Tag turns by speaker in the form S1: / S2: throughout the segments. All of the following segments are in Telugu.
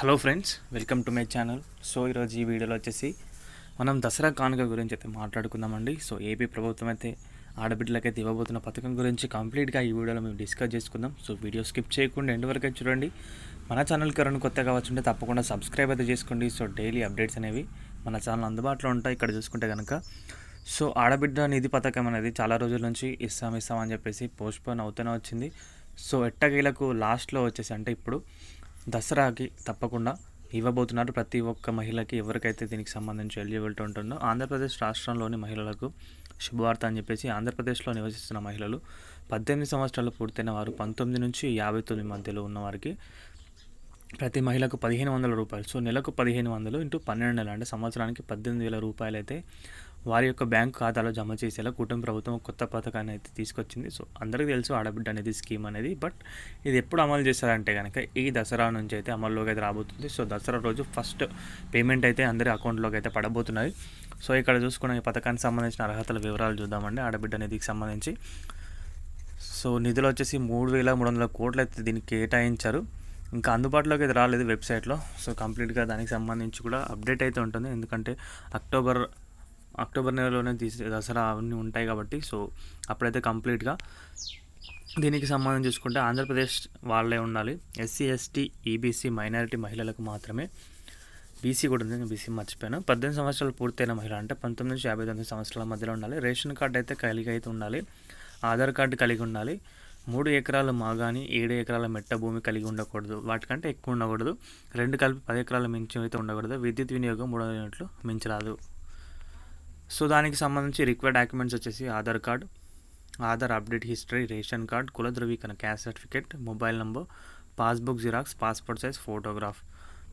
S1: Hello friends welcome to my channel so ఈరోజు ఈ వీడియోలో వచ్చేసి మనం దసరా కానుక గురించి అయితే మాట్లాడుకుందామండి. సో ఏపీ ప్రభుత్వం అయితే ఆడబిడ్డలకైతే ఇవ్వబోతున్న పథకం గురించి కంప్లీట్గా ఈ వీడియోలో మేము డిస్కస్ చేసుకుందాం. సో వీడియో స్కిప్ చేయకుండా ఎండ్ వరకు చూడండి. మన ఛానల్కి ఎవరైనా కొత్తగా వచ్చుంటే తప్పకుండా సబ్స్క్రైబ్ అయితే చేసుకోండి. సో డైలీ అప్డేట్స్ అనేవి మన ఛానల్ అందుబాటులో ఉంటాయి. ఇక్కడ చూసుకుంటే కనుక సో ఆడబిడ్డ నిధి పథకం అనేది చాలా రోజుల నుంచి ఇస్తాం ఇస్తాం అని చెప్పేసి పోస్ట్పోన్ అవుతూనే వచ్చింది. సో ఎట్టకేలకు లాస్ట్లో వచ్చేసి అంటే ఇప్పుడు దసరాకి తప్పకుండా ఇవ్వబోతున్నారు ప్రతి ఒక్క మహిళకి ఎవరికైతే దీనికి సంబంధించి ఎలిజిబిలిటీ ఉంటుందో ఆంధ్రప్రదేశ్ రాష్ట్రంలోని మహిళలకు శుభవార్త అని చెప్పేసి ఆంధ్రప్రదేశ్లో నివసిస్తున్న మహిళలు పద్దెనిమిది సంవత్సరాలు పూర్తయిన వారు పంతొమ్మిది నుంచి యాభై తొమ్మిది మధ్యలో ఉన్నవారికి ప్రతి మహిళకు పదిహేను వందల రూపాయలు. సో నెలకు పదిహేను వందలు ఇంటూ పన్నెండు నెలలు అంటే సంవత్సరానికి పద్దెనిమిది వేల రూపాయలు అయితే వారి యొక్క బ్యాంక్ ఖాతాలో జమ చేసేలా కుటుంబ ప్రభుత్వం కొత్త పథకాన్ని అయితే తీసుకొచ్చింది. సో అందరికీ తెలుసు ఆడబిడ్డ అనేది స్కీమ్ అనేది బట్ ఇది ఎప్పుడు అమలు చేస్తారంటే కనుక ఈ దసరా నుంచి అయితే అమల్లోకి అయితే రాబోతుంది. సో దసరా రోజు ఫస్ట్ పేమెంట్ అయితే అందరి అకౌంట్లోకి అయితే పడబోతున్నాయి సో ఇక్కడ చూసుకున్న ఈ పథకానికి సంబంధించిన అర్హతల వివరాలు చూద్దామండి. ఆడబిడ్డ నిధికి సంబంధించి. సో నిధులు వచ్చేసి మూడు వేల మూడు వందల కోట్లు అయితే దీనికి కేటాయించారు. ఇంకా అందుబాటులోకి అయితే రాలేదు వెబ్సైట్లో. సో కంప్లీట్గా దానికి సంబంధించి కూడా అప్డేట్ అయితే ఉంటుంది. ఎందుకంటే అక్టోబర్ అక్టోబర్ నెలలోనే తీసే దసరా అవన్నీ ఉంటాయి కాబట్టి సో అప్పుడైతే కంప్లీట్గా దీనికి సంబంధం చూసుకుంటే ఆంధ్రప్రదేశ్ వాళ్ళే ఉండాలి. ఎస్సీ ఎస్టీ ఈబీసీ మైనారిటీ మహిళలకు మాత్రమే బీసీ కూడా ఉంది. నేను బీసీ మర్చిపోయాను. పద్దెనిమిది సంవత్సరాలు పూర్తయిన మహిళ అంటే పంతొమ్మిది నుంచి యాభై తొమ్మిది సంవత్సరాల మధ్యలో ఉండాలి. రేషన్ కార్డు అయితే కలిగి అయితే ఉండాలి. ఆధార్ కార్డు కలిగి ఉండాలి. మూడు ఎకరాల మాగాని ఏడు ఎకరాల మెట్ట భూమి కలిగి ఉండకూడదు. వాటికంటే ఎక్కువ ఉండకూడదు. రెండు కలిపి పది ఎకరాల మించి అయితే ఉండకూడదు. విద్యుత్ వినియోగం మూడు యూనిట్లు మించరాదు. సో దానికి సంబంధించి రిక్వైర్డ్ డాక్యుమెంట్స్ వచ్చేసి Aadhaar card Aadhaar update history ration card కుల ధృవీకరణ caste certificate mobile number passbook xerox passport size photograph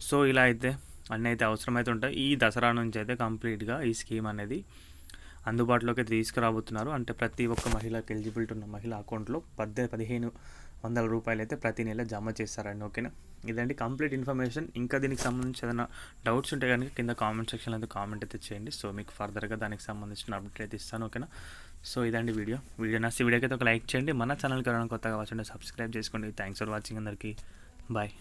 S1: so ఇలా అయితే అన్నీ అయితే అవసరమైతే ఉంటాయి. ఈ దసరా నుంచి అయితే కంప్లీట్గా ఈ స్కీమ్ అనేది అందుబాటులోకి తీసుకురాబోతున్నారు. అంటే ప్రతి ఒక్క మహిళకి ఎలిజిబిలిటీ ఉన్న మహిళ అకౌంట్లో పద్దె పదిహేను వందల రూపాయలు అయితే ప్రతి నెల జమ చేస్తారండి ఓకేనా? ఇదండి కంప్లీట్ ఇన్ఫర్మేషన్. ఇంకా దీనికి సంబంధించి ఏదైనా డౌట్స్ ఉంటే కనుక కింద కామెంట్ సెక్షన్లో అయితే కామెంట్ అయితే చేయండి. సో మీకు ఫర్దర్గా దానికి సంబంధించిన అప్డేట్ అయితే ఇస్తాను ఓకేనా? సో ఇదండి వీడియో. వీడియో నచ్చి వీడియోకి అయితే ఒక లైక్ చేయండి. మన ఛానల్కి ఎవరైనా కొత్తగా వచ్చండి సబ్స్క్రైబ్ చేసుకోండి. థ్యాంక్స్ ఫర్ వాచింగ్ అందరికీ. బాయ్.